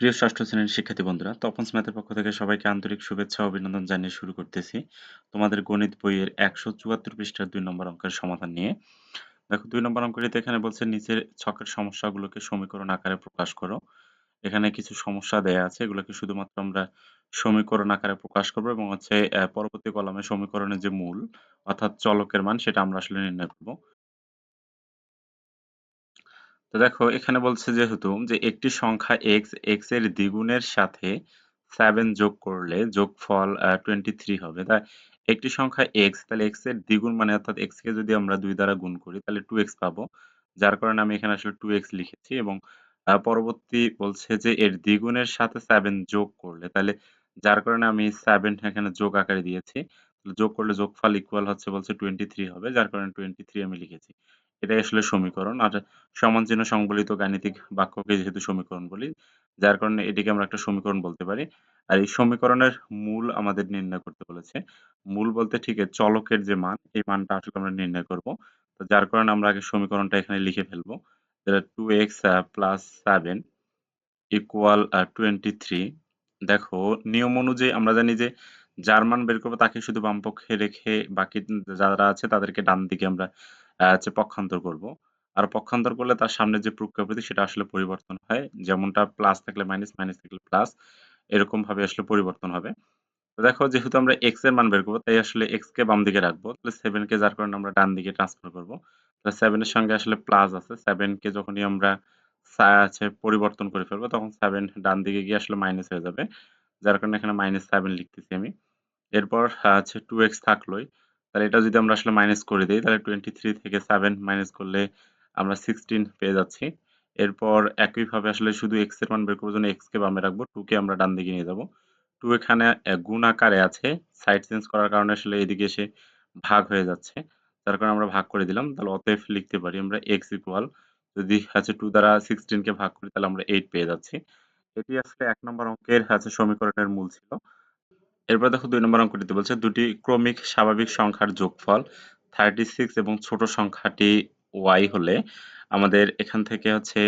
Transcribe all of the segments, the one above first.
প্রিয় ষষ্ঠ শ্রেণির শিক্ষার্থী বন্ধুরা তপনস ম্যাথের পক্ষ থেকে সবাইকে আন্তরিক শুভেচ্ছা অভিনন্দন জানিয়ে শুরু করতেছি তোমাদের গণিত বইয়ের একশো চুয়াত্তর পৃষ্ঠার দুই নম্বর অঙ্কের সমাধান নিয়ে। দেখো, দুই নম্বর অঙ্কটিতে এখানে বলছে, নিচের ছকের সমস্যাগুলোকে সমীকরণ আকারে প্রকাশ করো। এখানে কিছু সমস্যা দেয়া আছে, এগুলোকে শুধুমাত্র আমরা সমীকরণ আকারে প্রকাশ করব এবং হচ্ছে পরবর্তী কলমে সমীকরণের যে মূল, অর্থাৎ চলকের মান, সেটা আমরা আসলে নির্ণয় করব। তো দেখো, এখানে বলছে যেহেতু যে একটি সংখ্যা x x এর দ্বিগুণের সাথে 7 যোগ করলে যোগফল আ 23 হবে। তাই একটি সংখ্যা x, তাহলে x এর দ্বিগুণ মানে অর্থাৎ x কে যদি আমরা 2 দ্বারা গুণ করি, তাহলে 2x পাবো। যার কারণে আমি এখানে আসলে 2x লিখেছি এবং পরবর্তী বলছে যে এর দ্বিগুণের সাথে 7 যোগ করলে, তাহলে যার কারণে আমি 7 এখানে যোগ আকারে দিয়েছি। যোগ করলে যোগফল ইকুয়াল হচ্ছে বলছে 23 হবে, যার কারণে 23 আমি লিখেছি। এটাই আসলে সমীকরণ। আর সমান চিহ্ন সংবলিত গাণিতিক বাক্যকে যেহেতু সমীকরণ বলি, যার কারণে এটিকে আমরা একটা সমীকরণ বলতে পারি। আর এই সমীকরণের মূল আমাদের নির্ণয় করতে বলেছে। মূল বলতে ঠিক চলকের যে মান, এই মানটা আসলে আমরা নির্ণয় করব। তো যার কারণে আমরা আগে সমীকরণটা এখানে লিখে ফেলব। তাহলে 2x plus seven equal twenty three দেখো নিয়ম অনুযায়ী আমরা জানি যে যার মান বের করব তাকে শুধু বাম পক্ষে রেখে বাকি যারা আছে তাদেরকে ডান দিকে আমরা হচ্ছে পক্ষান্তর করব। আর পক্ষান্তর করলে তার সামনে যে প্রক্রিয়াপদ্ধতি সেটা আসলে পরিবর্তন হয়। যেমনটা প্লাস থাকলে মাইনাস, মাইনাস থাকলে প্লাস এরকম ভাবে আসলে পরিবর্তন হবে। তো দেখো যেহেতু আমরা x এর মান বের করব তাই আসলে x কে বাম দিকে রাখব। তাহলে 7 কে যার কারণে আমরা ডান দিকে ট্রান্সফার করব তাহলে 7 এর সঙ্গে আসলে প্লাস আছে। সেভেন কে যখনই আমরা আছে পরিবর্তন করে ফেলব তখন সেভেন ডান দিকে গিয়ে আসলে মাইনাস হয়ে যাবে। যার কারণে এখানে মাইনাস সেভেন লিখতেছি আমি। এরপর আছে 2x থাকলোই। তাহলে এটা যদি আমরা আসলে মাইনাস করে দিই তাহলে 23 থেকে সেভেন মাইনাস করলে আমরা 16 পেয়ে যাচ্ছি। এরপর একইভাবে আসলে শুধু x এর মান বের করার জন্য x কে বামে রাখব, 2 কে আমরা ডান দিকে নিয়ে যাব। টু এখানে গুণ আকারে আছে। সাইড চেঞ্জ করার কারণে আসলে এদিকে এসে ভাগ হয়ে যাচ্ছে। তার কারণে আমরা ভাগ করে দিলাম। তাহলে অতএব লিখতে পারি আমরা x ইকুয়াল যদি হচ্ছে টু দ্বারা 16 কে ভাগ করি তাহলে আমরা এইট পেয়ে যাচ্ছি। এটি আসলে এক নম্বর অঙ্কের হচ্ছে সমীকরণের মূল ছিল। এরপর দেখো ২ নম্বর অঙ্কটিতে বলছে দুটি ক্রমিক স্বাভাবিক সংখ্যার যোগফল 36 এবং ছোট সংখ্যাটি ওয়াই হলে আমাদের এখান থেকে হচ্ছে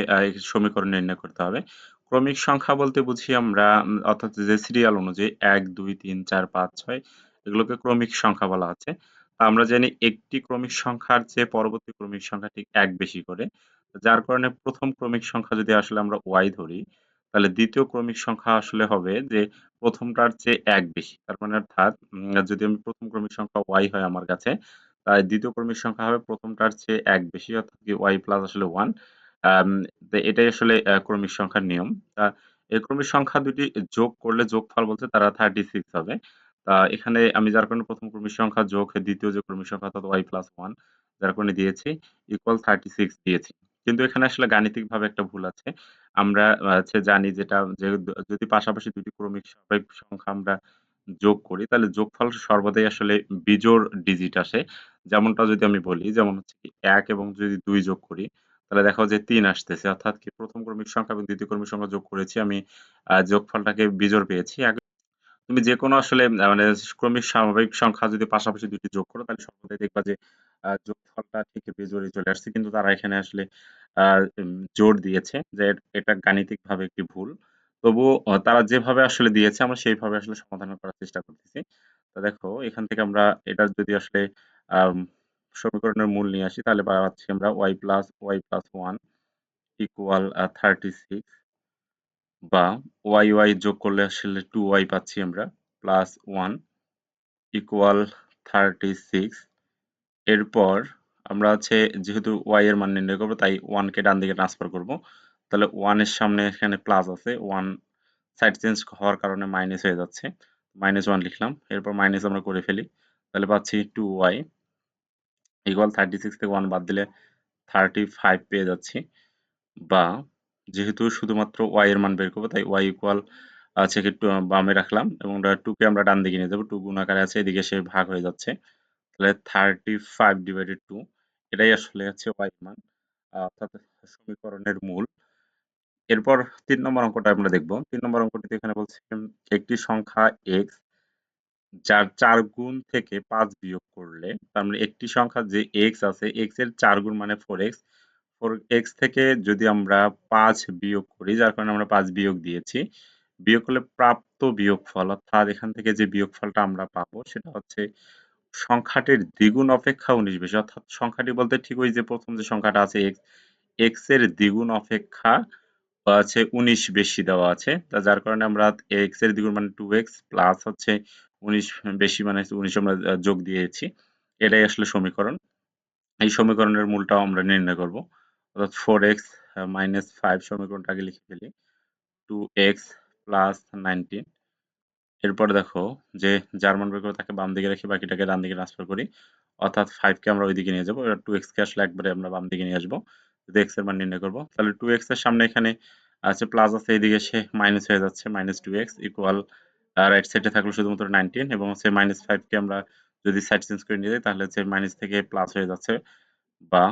সমীকরণ নির্ণয় করতে হবে। ক্রমিক সংখ্যা বলতে বুঝি আমরা অর্থাৎ যে সিরিয়াল অনুযায়ী ১, ২, ৩, ৪, ৫, ৬ এগুলোকে ক্রমিক সংখ্যা বলা হচ্ছে। আমরা জানি একটি ক্রমিক সংখ্যার চেয়ে পরবর্তী ক্রমিক সংখ্যা ঠিক এক বেশি করে। যার কারণে প্রথম ক্রমিক সংখ্যা যদি আসলে আমরা ওয়াই ধরি তাহলে দ্বিতীয় ক্রমিক সংখ্যা আসলে হবে যে প্রথমটার চেয়ে ১ বেশি। তার মানে অর্থাৎ যদি আমি প্রথম ক্রমিক সংখ্যা y হয় আমার কাছে, তাই দ্বিতীয় ক্রমিক সংখ্যা হবে প্রথমটার চেয়ে ১ বেশি অর্থাৎ কি y প্লাস আসলে 1 আম এটাই আসলে ক্রমিক সংখ্যার নিয়ম। তা এই ক্রমিক সংখ্যা দুটি যোগ করলে যোগফল বলতে তারা 36 হবে। তা এখানে আমি যার কারণে প্রথম ক্রমিক সংখ্যা যোগ দ্বিতীয় যে ক্রমিক সংখ্যা অর্থাৎ y প্লাস ওয়ান যার কারণে দিয়েছি ইকুয়াল 36 দিয়েছি। কিন্তু এখানে আসলে গাণিতিকভাবে একটা ভুল আছে। আমরা হচ্ছে জানি যেটা যে যদি পাশাপাশি দুটি ক্রমিক স্বাভাবিক সংখ্যা আমরা যোগ করি, তাহলে যোগফল সর্বদাই আসলে বিজোড় ডিজিট আসে। যেমনটা যদি আমি বলি, যেমন হচ্ছে কি ১ এবং যদি দুই যোগ করি, তাহলে দেখো যে তিন আসতেছে। অর্থাৎ কি প্রথম ক্রমিক সংখ্যা এবং দ্বিতীয় ক্রমিক সংখ্যা যোগ করেছি, আমি যোগফলটাকে বিজোড় পেয়েছি। তুমি যেকোনো আসলে মানে ক্রমিক স্বাভাবিক সংখ্যা যদি পাশাপাশি দুটি যোগ করো, তাহলে সর্বদাই দেখবা যে আ যোগফলটা ঠিক বেজোড়ই চলে আসছে। কিন্তু তারা এখানে আসলে জোর দিয়েছে যে এটা গাণিতিকভাবে একটি ভুল। তবুও তারা যেভাবে আসলে দিয়েছে আমরা সেইভাবে আসলে সমাধান করার চেষ্টা করতেছি। তো দেখো এখান থেকে আমরা এটা যদি আসলে সমীকরণের মূল নিয়ে আসি তাহলে পাচ্ছি আমরা y plus y plus 1 equal আ 36 বা y, y যোগ করলে আসলে 2y পাচ্ছি আমরা প্লাস 1 ইকুয়াল 36 এরপর আমরা হচ্ছে যেহেতু ওয়াই এর মান নির্ণয় করব, তাই 1 কে ডান দিকে ট্রান্সফার করব। তাহলে 1 এর সামনে এখানে প্লাস আছে ওয়ান সাইড চেঞ্জ হওয়ার কারণে মাইনাস হয়ে যাচ্ছে। মাইনাস ওয়ান লিখলাম, এরপর মাইনাস আমরা করে ফেলি। তাহলে পাচ্ছি 2y ইকুয়াল 36 থেকে ওয়ান বাদ দিলে 35 পেয়ে যাচ্ছি। বা যেহেতু শুধুমাত্র ওয়াই এর মান বের করব, তাই ওয়াই ইকুয়াল আছে একটু বামে রাখলাম এবং 2 কে আমরা ডান দিকে নিয়ে যাব। টু গুণ আকারে আছে, এদিকে সে ভাগ হয়ে যাচ্ছে। তাহলে 35 ডিভাইডেড টু এটাই আসলে হচ্ছে y মান। অর্থাৎ সমীকরণের মূল। এরপর তিন নম্বর অঙ্কটা আমরা দেখব। তিন নম্বর অঙ্কটিতে এখানে বলছে একটি সংখ্যা এক্স যার চার গুণ থেকে পাঁচ বিয়োগ করলে, তার মানে একটি সংখ্যা যে এক্স আছে এক্সের 4 গুণ মানে ফোর এক্স ফোর এক্স থেকে যদি আমরা পাঁচ বিয়োগ করি, যার কারণে আমরা পাঁচ বিয়োগ দিয়েছি, বিয়োগ করলে প্রাপ্ত বিয়োগফল, অর্থাৎ এখান থেকে যে বিয়োগফলটা আমরা পাবো, সেটা হচ্ছে সংখ্যাটির দ্বিগুণ অপেক্ষা উনিশ বেশি, অর্থাৎ সংখ্যাটি বলতে ঠিক ওই যে প্রথম যে সংখ্যাটা আছে, এক্স এক্সের দ্বিগুণ অপেক্ষা আছে উনিশ বেশি দেওয়া আছে। তা যার কারণে আমরা এক্সের দ্বিগুণ মানে টু এক্স প্লাস হচ্ছে উনিশ বেশি মানে উনিশ আমরা যোগ দিয়েছি। এটাই আসলে সমীকরণ। এই সমীকরণের মূলটাও আমরা নির্ণয় করব। অর্থাৎ ফোর এক্স মাইনাস ফাইভ সমীকরণটা আগে লিখে ফেলি। টু এক্স প্লাস নাইনটিন এরপরে দেখো যে যার মান তাকে বাম দিকে রেখে বাকিটাকে ডান দিকে ট্রান্সফার করি। অর্থাৎ ফাইভকে আমরা ওই দিকে নিয়ে যাব। টু এক্সকে আসলে একবারে আমরা বাম দিকে নিয়ে আসব। যদি এক্সের মান নির্ণয় করব, তাহলে টু এক্সের সামনে এখানে আছে প্লাস আছে, এইদিকে সে মাইনাস হয়ে যাচ্ছে minus two X equal right সাইডে থাকল শুধুমাত্র নাইনটিন এবং হচ্ছে মাইনাস ফাইভকে আমরা যদি সাইড চেঞ্জ করে নিয়ে যাই, তাহলে হচ্ছে মাইনাস থেকে প্লাস হয়ে যাচ্ছে বা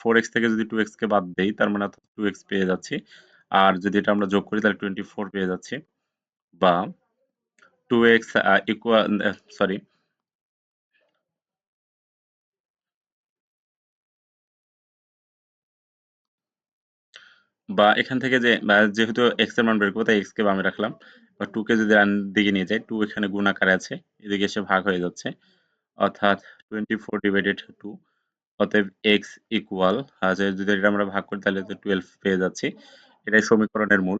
ফোর এক্স থেকে যদি টু এক্স কে বাদ দেই, তার মানে টু এক্স পেয়ে যাচ্ছি। আর যদি এটা আমরা যোগ করি, তাহলে টোয়েন্টি ফোর পেয়ে যাচ্ছি বা টু এক্স ইকুয়াল সরি বা এখান থেকে যে যেহেতু এক্সের মান বের করব, তাই এক্স কে বামে রাখলাম। বা টু কে যদি দিকে নিয়ে যাই টু এখানে গুণ আকারে আছে, এদিকে এসে ভাগ হয়ে যাচ্ছে। অর্থাৎ টোয়েন্টি ফোর ডিভাইডেড টু অতএব এক্স ইকুয়াল যদি এটা আমরা ভাগ করি, তাহলে তো টুয়েলভ পেয়ে যাচ্ছি। এটাই সমীকরণের মূল।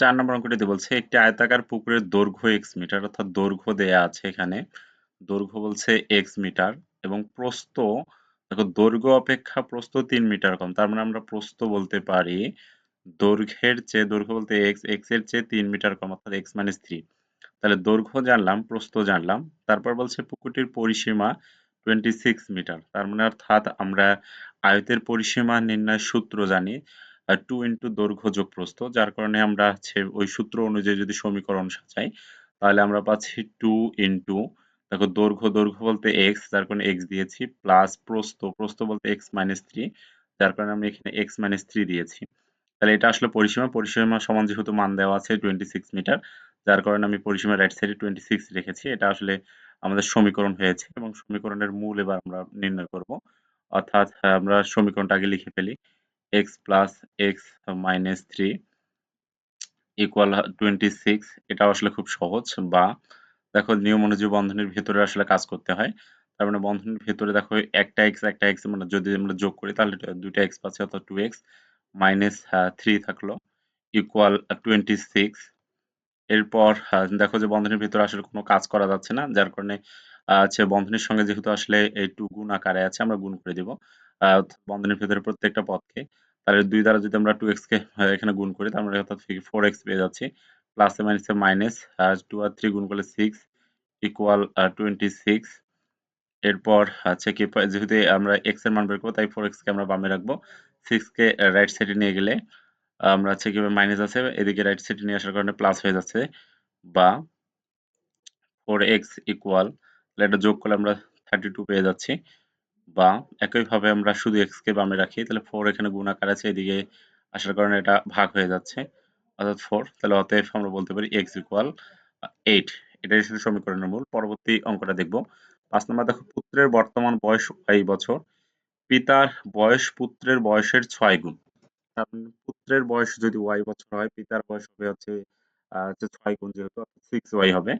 চার নম্বর অঙ্কটিতে বলছে, একটি আয়তাকার পুকুরের দৈর্ঘ্য এক্স মিটার অর্থাৎ দৈর্ঘ্য দেয়া আছে এখানে। দৈর্ঘ্য বলছে এক্স মিটার এবং প্রস্থ, দেখো, দৈর্ঘ্য অপেক্ষা প্রস্থ তিন মিটার কম। তার মানে আমরা প্রস্থ বলতে পারি দৈর্ঘ্যের চেয়ে, দৈর্ঘ্য বলতে এক্স এক্সের চেয়ে তিন মিটার কম, অর্থাৎ এক্স মাইনাস থ্রি তাহলে দৈর্ঘ্য জানলাম, প্রস্থ জানলাম, তারপর বলছে পুকুরটির পরিসীমা টোয়েন্টি সিক্স মিটার তার মানে অর্থাৎ আমরা আয়তের পরিসীমা নির্ণয়ের সূত্র জানি। টু ইন্টু দৈর্ঘ্য যোগ প্রস্থ যার কারণে আমরা হচ্ছে ওই সূত্র অনুযায়ী যদি সমীকরণ সাজাই, তাহলে আমরা পাচ্ছি টু ইন্টু দেখো দৈর্ঘ্য দৈর্ঘ্য বলতে এক্স যার কারণে এক্স দিয়েছি প্লাস প্রস্থ প্রস্থ বলতে এক্স মাইনাস থ্রি যার কারণে আমি এখানে এক্স মাইনাস থ্রি দিয়েছি। তাহলে এটা আসলে পরিসীমা পরিসীমা সমান যেহেতু মান দেওয়া আছে টোয়েন্টি সিক্স মিটার যার কারণে আমি পরিসীমা রাইট সাইডে টোয়েন্টি সিক্স রেখেছি, এটা আসলে আমাদের সমীকরণ হয়েছে এবং সমীকরণের মূল এবার আমরা নির্ণয় করব। অর্থাৎ আমরা সমীকরণটা আগে লিখে ফেলি। X plus X minus three equal twenty six এটা আসলে খুব সহজ, বা দেখো নিয়ম অনুযায়ী বন্ধনীর ভেতরে আসলে কাজ করতে হয়। তার মানে বন্ধনীর ভেতরে দেখো একটা এক্স একটা এক্স মানে যদি আমরা যোগ করি তাহলে দুইটা এক্স পাচ্ছি, অর্থাৎ টু এক্স মাইনাস থ্রি থাকল ইকুয়াল টোয়েন্টি সিক্স এরপর দেখো যে বন্ধনীর ভিতরে আসলে কোনো কাজ করা যাচ্ছে না, যার কারণে হচ্ছে বন্ধনীর সঙ্গে যেহেতু আসলে এই টু গুণ আকারে আছে, আমরা গুণ করে দিব বন্ধনীর ভিতরে প্রত্যেকটা পদকে। তাহলে দুই দ্বারা যদি আমরা টু এক্স কে এখানে গুণ করি তার মানে অর্থাৎ ফোর এক্স পেয়ে যাচ্ছি। প্লাসে মাইনাসে মাইনাস আর টু আর থ্রি গুণ করলে সিক্স ইকুয়াল টোয়েন্টি সিক্স এরপর হচ্ছে কি যেহেতু আমরা এক্সের মান বের করব, তাই ফোর এক্স কে আমরা বামে রাখব। সিক্স কে রাইট সাইডে নিয়ে গেলে, আমরা হচ্ছে কি মাইনাস আছে, এদিকে রাইট সাইডে নিয়ে আসার কারণে প্লাস হয়ে যাচ্ছে। বা ফোর এক্স ইকুয়াল এটা যোগ করলে আমরা থার্টি টু পেয়ে যাচ্ছি। বা একইভাবে আমরা শুধু এক্স কে বামে রাখি, তাহলে ফোর এখানে গুণ আকার আছে, এদিকে আসার কারণে এটা ভাগ হয়ে যাচ্ছে। অর্থাৎ ফোর তাহলে অতএব আমরা বলতে পারি এক্স ইকুয়াল এইট এটাই ছিল সমীকরণের মূল। পরবর্তী অঙ্কটা দেখব। পাঁচ নম্বর, দেখো, পুত্রের বর্তমান বয়স এই বছর। পিতার বয়স পুত্রের বয়সের ছয় গুণ। মানে পুত্রের বয়স যদি ওয়াই বছর হয়, পিতার বয়স হবে হচ্ছে ছয় গুণ যেহেতু সিক্স ওয়াই হবে।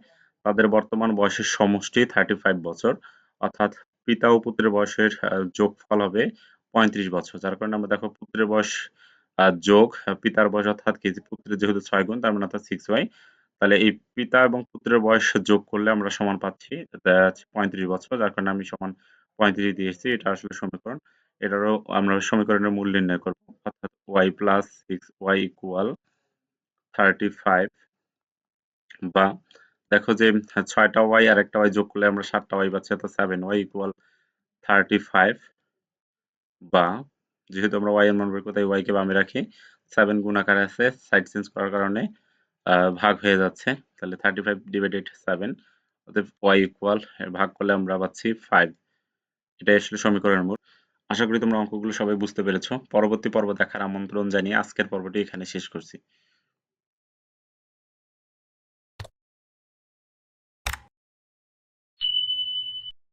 তাদের বর্তমান বয়সের সমষ্টি থার্টি ফাইভ বছর। অর্থাৎ পিতা ও পুত্রের বয়সের যোগফল হবে পঁয়ত্রিশ বছর। যার কারণে আমরা দেখো পুত্রের বয়স যোগ পিতার বয়স অর্থাৎ কি? পুত্রের যেহেতু ছয় গুণ, তার মানে অর্থাৎ সিক্স ওয়াই তাহলে এই পিতা এবং পুত্রের বয়স যোগ করলে আমরা সমান পাচ্ছি পঁয়ত্রিশ বছর, যার কারণে আমি সমান পঁয়ত্রিশ দিয়েছি এটা আসলে সমীকরণ। এটারও আমরা সমীকরণের মূল নির্ণয় করব, অর্থাৎ Y plus six Y equal thirty five বা দেখো যে, ছয়টা ওয়াই আর একটা ওয়াই যোগ করলে আমরা সাতটা ওয়াই পাচ্ছি, অর্থাৎ seven Y equal thirty five বা যেহেতু আমরা ওয়াই এর মান বের করতে ওয়াই কে বামে রাখি। সেভেন গুণ আকারে আছে সাইড চেঞ্জ করার কারণে ভাগ হয়ে যাচ্ছে। তাহলে থার্টি ফাইভ ডিভাইডেড সেভেন অতএব ওয়াই ইকুয়াল ভাগ করলে আমরা পাচ্ছি ফাইভ এটাই আসলে সমীকরণের মূল। আশা করি তোমরা অঙ্কগুলো সবাই বুঝতে পেরেছ। পরবর্তী পর্ব দেখার আমন্ত্রণ জানিয়ে আজকের পর্বটি এখানে শেষ করছি।